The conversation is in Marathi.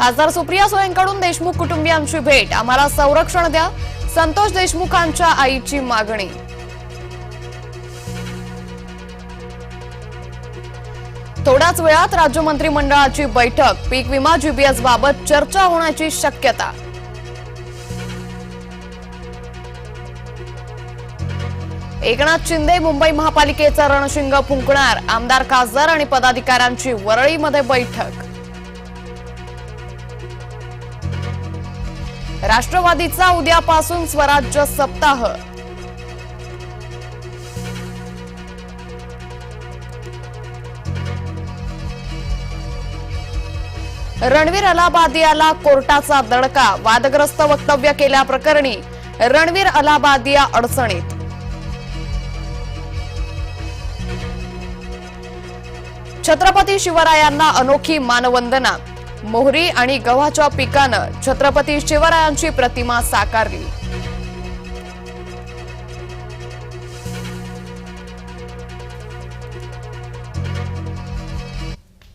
खासदार सुप्रिया सुळेंकडून देशमुख कुटुंबियांची भेट. आम्हाला संरक्षण द्या. संतोष देशमुखांच्या आईची मागणी. थोड्याच वेळात राज्य मंत्रिमंडळाची बैठक. पीक विमा जीबीएस बाबत चर्चा होण्याची शक्यता. एकनाथ शिंदे मुंबई महापालिकेचा रणशिंग फुंकणार. आमदार खासदार आणि पदाधिकाऱ्यांची वरळीमध्ये बैठक. राष्ट्रवादीचा उद्यापासून स्वराज्य सप्ताह. रणवीर अलाहाबादियाला कोर्टाचा दडका वादग्रस्त वक्तव्य केल्याप्रकरणी रणवीर अलाहाबादिया अडचणीत. छत्रपती शिवरायांना अनोखी मानवंदना. मोहरी आणि गव्हाच्या पिकानं छत्रपती शिवरायांची प्रतिमा साकारली.